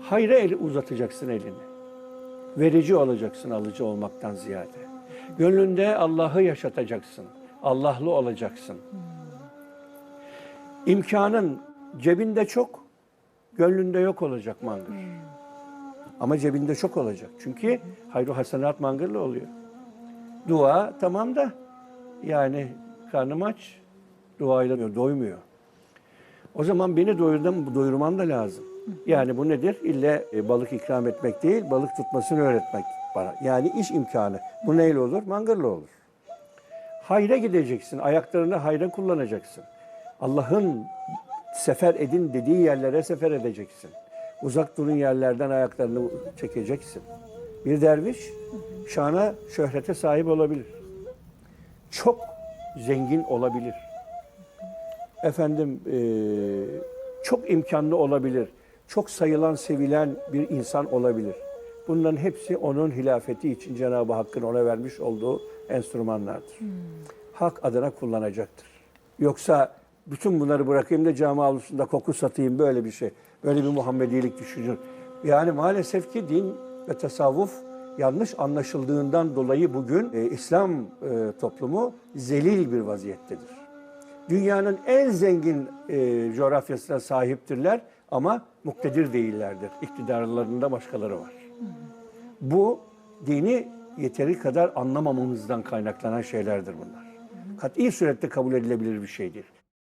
Hayra el uzatacaksın elini. Verici olacaksın alıcı olmaktan ziyade. Gönlünde Allah'ı yaşatacaksın. Allah'lı olacaksın. İmkanın cebinde çok, gönlünde yok olacak mangır. Ama cebinde çok olacak. Çünkü hayru hasenat mangırlı oluyor. Dua tamam da yani karnım aç, duayla doymuyor. O zaman beni doyurdan, doyurman da lazım. Yani bu nedir? İlle e, balık ikram etmek değil, balık tutmasını öğretmek bana. Yani iş imkanı. Bu neyle olur? Mangırla olur. Hayra gideceksin, ayaklarını hayra kullanacaksın. Allah'ın sefer edin dediği yerlere sefer edeceksin. Uzak durun yerlerden ayaklarını çekeceksin. Bir derviş şana, şöhrete sahip olabilir. Çok zengin olabilir. Efendim eee, çok imkanlı olabilir. Çok sayılan, sevilen bir insan olabilir. Bunların hepsi onun hilafeti için Cenab-ı Hakk'ın ona vermiş olduğu enstrümanlardır. Hak adına kullanacaktır. Yoksa bütün bunları bırakayım da cami avlusunda koku satayım böyle bir şey. Böyle bir Muhammedilik düşünür. Yani maalesef ki din ve tasavvuf yanlış anlaşıldığından dolayı bugün e, İslam e, toplumu zelil bir vaziyettedir. Dünyanın en zengin e, coğrafyasına sahiptirler ama muktedir değillerdir. İktidarlarında başkaları var. Bu dini yeteri kadar anlamamamızdan kaynaklanan şeylerdir bunlar. Kat'i surette kabul edilebilir bir şeydir.